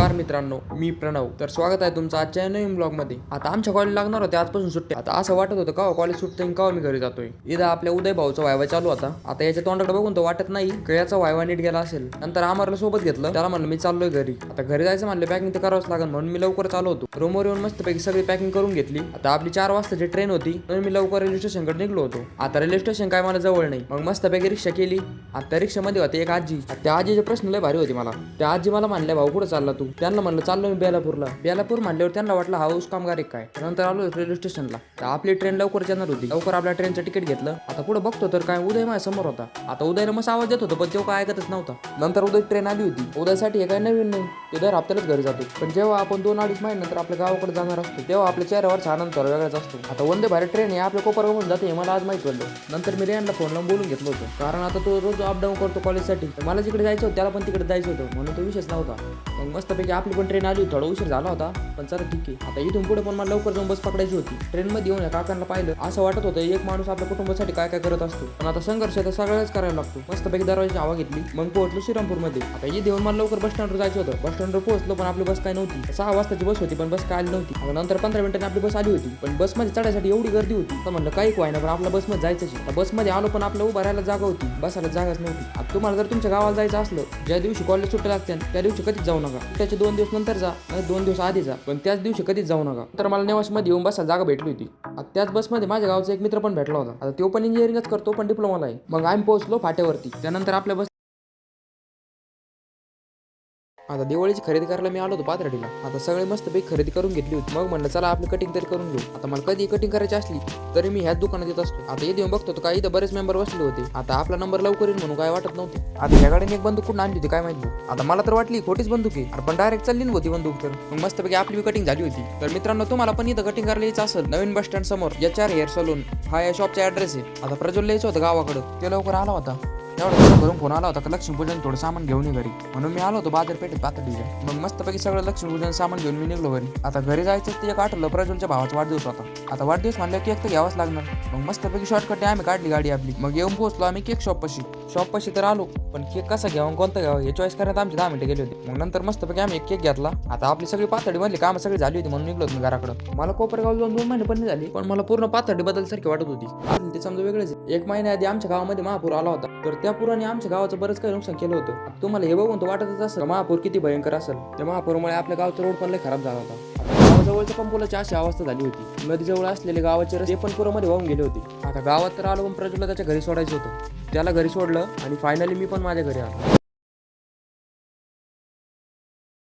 नमस्कार मित्रांनो मी प्रणव. तर स्वागत आहे तुमचं आजच्या नवीन ब्लॉगमध्ये आता आमच्या कॉलेज लागणार होते आजपासून सुट्टी आता असं वाटत होतं का कॉलेज सुटते का मी घरी जातोय? इथं आपल्या उदय भाऊचा वायवा चालू होता. आता याच्या तोंडाकडे बघून तो वाटत नाही गळ्याचा वायवा नीट गेला असेल. नंतर आम्हाला सोबत घेतलं. त्याला म्हणलं मी चाललोय घरी. आता घरी जायचं म्हणलं पॅकिंग तर करावंच लागेल. म्हणून मी लवकर चालू होतो. रूमवर येऊन मस्तपैकी सगळी पॅकिंग करून घेतली. आता आपली चार वाजताची ट्रेन होती. म्हणून मी लवकर रेल्वे स्टेशनकडे निघलो होतो. आता रेल्वे स्टेशन काय मला जवळ नाही. मग मस्तपैकी रिक्षा केली. आता रिक्षामध्ये होती एक आजी. त्या आजीचे प्रश्न लय भारी होते मला. त्या आजी मला म्हणले भाऊ कुठं चालला तू? त्यांना म्हणलं चाललो मी बेलापूरला. बेलापूर म्हणल्यावर त्यांना वाटलं हाऊस कामगार एक काय? नंतर आलो रेल्वे स्टेशनला. आपली ट्रेन लवकर येणार होती. लवकर आपल्या ट्रेनचं तिकीट घेतलं. आता पुढे बघतो तर काय उदय माझ्यासमोर होता. आता उदयला मस्त आवाज देत होतो पण तो काय ऐकतच नव्हता. नंतर उदय ट्रेन आली होती. उदयसाठी हे काय नवीन नाही. ते दर हप्त्यालाच घरी जातो पण जेव्हा आपण दोन अडीच महिन्यानंतर आपल्या गावाकडे जाणार असतो तेव्हा आपल्या चेहऱ्यावरचा आनंद थोडा वेगळाच असतो. आता वंदे भारत ट्रेन हे आपल्या कोपरगावून जाते हे मला आज माहीत पडलं. नंतर मी रेनला फोन लावून बोलून घेतलं होतं. कारण आता तो रोज अपडाऊन करतो कॉलेजसाठी तर मला जिकडे जायचं होतं त्याला पण तिकडे जायचं होतं. म्हणून तो विषयच नव्हता. मग मस्तपैकी आपली पण ट्रेन आली होती थोडा उशीर झाला होता. पण चला ठीक आहे. आता इथून पुढे पण मला लवकर जाऊन बस पकडायची होती. ट्रेनमध्ये येऊन या काकांना पाहिलं. असं वाटत होतं एक माणूस आपल्या कुटुंबासाठी काय काय करत असतो. पण आता संघर्ष तर सगळ्याच करायला लागतो. मस्तपैकी दरवाजाची हवा घेतली. मग पोहोचलो श्रीरामपूरमध्ये. आता इथे येऊन मला लवकर बस स्टँडवर जायचं होतं. बस स्टँडवर पोहोचलो पण आपली बस काय नव्हती. सहा वाजताची बस होती पण बस काय आली नव्हती. नंतर पंधरा मिनिटांनी आपली बस आली होती पण बसमध्ये चढायसाठी एवढी गर्दी होती. तर म्हणलं काही काय ना पण आपल्या बसमध्ये जायचं आता बसमध्ये आलो पण आपल्या उभं राहायला जागा होती. बसायला जागाच नव्हती. आता तुम्हाला जर तुमच्या गावाला जायचं असलं ज्या दिवशी कॉलेज सुट्ट्या लागतात त्या दिवशी कधीच जाऊ नका. त्याचे दोन दिवस नंतर जा दोन दिवस आधी जा पण त्याच दिवशी कधीच जाऊ नका. तर मला नेवासमध्ये येऊन बसायला जागा भेटली होती. आता त्याच बसमध्ये माझ्या गावचा एक मित्र पण भेटला होता. आता तो पण इंजिनिअरिंगच करतो पण डिप्लोमाला आहे. मग आम्ही पोहोचलो फाट्यावरती. त्यानंतर आपल्या बस आता दिवाळीची खरेदी करायला मी आलो होतो पाथर्डीला. आता सगळे मस्त पैकी खरेदी करून घेतली होती. मग म्हणलं चला आपली कटिंग तरी करून घेऊ. आता मला कधी कटिंग करायची असली तरी मी ह्याच दुकानात येत असतो. आता इथे येऊन बघतो तर काही इथं बरेच मेंबर बसले होते. आता आपला नंबर लवकर येईल म्हणून काय वाटत नव्हते. आता या गाडीने एक बंदूक कुठून आणली होती काय माहिती आता मला तर वाटली खोटीच बंदूक आहे. पण डायरेक्ट चालली ना होती बंदूक तर. मग मस्तपैकी आपली कटिंग झाली होती. तर मित्रांनो तुम्हाला पण इथं कटिंग करायला यायचं असेल नवीन बस स्टँड समोर एच आर हेअर सलून हा या शॉपचा ऍड्रेस आहे. आता प्रज्वल यायचं होतं गावाकडं. ते लवकर आला होता. तेवढा घरून फोन आला होता का लक्ष्मीपूजन थोडं सामान घेऊन ये घरी. म्हणून मी आलो होतो बाजारपेठेत पातळीला मग मस्तपैकी सगळं लक्ष्मीपूजन सामान घेऊन मी निघलो घरी. आता घरी जायचं ते एक आठवलं प्रज्वलच्या भावाचा वाढदिवस होता. आता वाढदिवस म्हणलं केक तर घ्यावाच लागणार. मग मस्तपैकी शॉर्टकट आम्ही काढली गाडी आपली. मग येऊन पोहोचलो आम्ही केक शॉप पाशी. तर आलो पण केक कसा घ्यावा कोणता घ्यावा हे चॉईस करण्यात आमचे दहा मिनिटं गेले होते. मग नंतर मस्तपैकी आम्ही एक केक घेतला. आता आपली सगळी पातळी म्हणली कामं सगळी झाली होती म्हणून निघलो मी घराकडं. मला कोपरगाव दोन दोन महिने पण नाही झाली पण मला पूर्ण पातळी बदल सारखी वाटत होती. ते समजा वेगळेच एक महिन्या आधी आमच्या गावामध्ये महापूर आला होता. तर त्या पुराने आमच्या गावाचं बरंच काही नुकसान केलं होतं. तुम्हाला हे बघून तर वाटतच असं महापूर किती भयंकर असेल? त्या महापूरमुळे आपल्या गावचा रोड पण लय खराब झाला होता. गावाजवळच्या पंपुलाची अशी अवस्था झाली होती. नदीजवळ असलेले गावाचे रस्ते पण पुरामध्ये वाहून गेले होते. आता गावात तर आलो पण प्रज्वला त्याच्या घरी सोडायचं होतं. त्याला घरी सोडलं आणि फायनली मी पण माझ्या घरी आलो.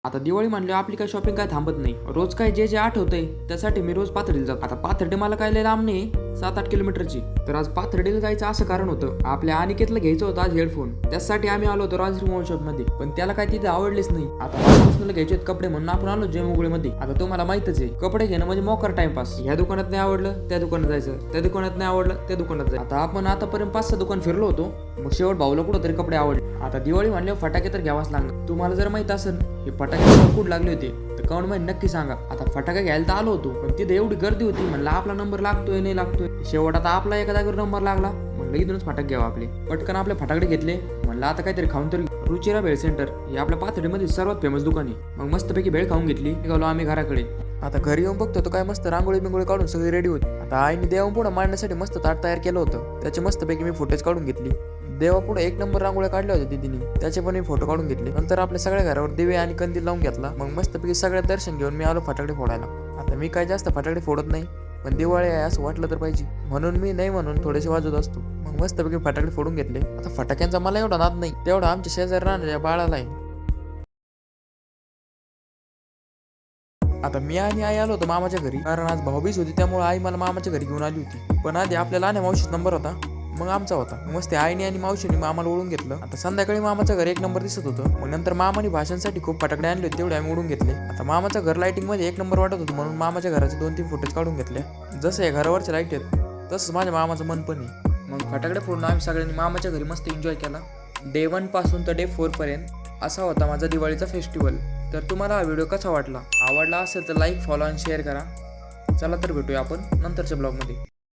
आता दिवाळी म्हणलं आपली काय शॉपिंग काय थांबत नाही. रोज काय जे जे आठवतंय त्यासाठी मी रोज पाथर्डीला जातो. आता पाथर्डी मला काय लय लांब नाही. सात आठ किलोमीटरची. तर आज पाथर्डीला जायचं असं कारण होतं. आपल्या अनिकेतला घ्यायचं होतं आज हेडफोन. त्यासाठी आम्ही आलो होतो राजश्री मोबाईल शॉपमध्ये पण त्याला काय तिथे आवडलेच नाही. आता महाराष्ट्राला घ्यायचे कपडे म्हणून आपण आलो जेमुगुळे मध्ये आता तुम्हाला माहितच आहे. कपडे घेणं म्हणजे मोकर टाइमपास ह्या दुकानात नाही आवडलं त्या दुकानात जायचं. त्या दुकानात नाही आवडलं त्या दुकानात जायचं. आता आपण आतापर्यंत पाच सहा दुकान फिरलो होतो. मग शेवट भाऊला कुठं तरी कपडे आवडले. आता दिवाळी म्हणल्यावर फटाके तर घ्यावाच लागणार. तुम्हाला जर माहीत असेल हे फटाके खूप लागले होते? तर कमेंटमध्ये नक्की सांगा. आता फटाका घ्यायला तर आलो होतो पण तिथे एवढी गर्दी होती म्हणलं आपला नंबर लागतोय नाही लागतोय. शेवट आता आपला एका जागेवर नंबर लागला म्हणलं इथूनच फटाक घ्यावा आपले. पटकन आपले फटाकडे घेतले म्हणलं आता काहीतरी खाऊन तरी रुचिरा भेळ सेंटर हे आपल्या पाथर्डीमध्ये सर्वात फेमस दुकान आहे. मग मस्तपैकी भेळ खाऊन घेतली गेलो आम्ही घराकडे. आता घरी येऊन बघतो तो काय मस्त रांगोळी बिंगोळी काढून सगळी रेडी होती. आता आईने देवा पुढे मांडण्यासाठी मस्त ताट तयार केलं होतं. त्याचे मस्तपैकी मी फुटेज काढून घेतली. देवा पुढे एक नंबर रांगोळ्या काढल्या होत्या दिदीने. त्याचे पण मी फोटो काढून घेतले. नंतर आपल्या सगळ्या घरावर दिवे आणि कंदील लावून घेतला. मग मस्तपैकी सगळ्यात दर्शन घेऊन मी आलो फटाकडे फोडायला. आता मी काय जास्त फटाकडे फोडत नाही पण दिवाळी आहे असं वाटलं तर पाहिजे. म्हणून मी नाही म्हणून थोडेसे वाजवत असतो. मग मस्तपैकी फटाकडे फोडून घेतले. आता फटाक्यांचा मला एवढा नाद नाही. तेवढा आमच्या शेजारी राहणाऱ्या बाळाला आहे. आता मी आणि आई आलो होतो मामाच्या घरी. कारण आज भाऊबीज होती त्यामुळे आई मला मामाच्या घरी घेऊन आली होती. पण आधी आपल्या आणि मावशीचा नंबर होता. मग आमचा होता. मग ते आईने आणि मावशीने आम्हाला ओळून घेतलं. आता संध्याकाळी मामाचं घर एक नंबर दिसत होतं. मग नंतर मामाने भाषांसाठी खूप फटाकडे आणले तेवढे आम्ही उडून घेतले. आता मामाचं घर लाईटिंगमध्ये एक नंबर वाटत होतं म्हणून मामाच्या घराचे दोन तीन फोटोज काढून घेतले. जसं या घरावरचे लाइट आहेत तसंच माझ्या मामाचं मन पण आहे. मग फटाकडे फोडून आम्ही सगळ्यांनी मामाच्या घरी मस्त एन्जॉय केला. डे वनपासून तर डे फोर पर्यंत असा होता माझा दिवाळीचा फेस्टिवल तर तुम्हाला हा व्हिडिओ कसा वाटला? आवडला असेल तर लाईक फॉलो आणि शेअर करा. चला तर भेटूया आपण नंतरच्या ब्लॉगमध्ये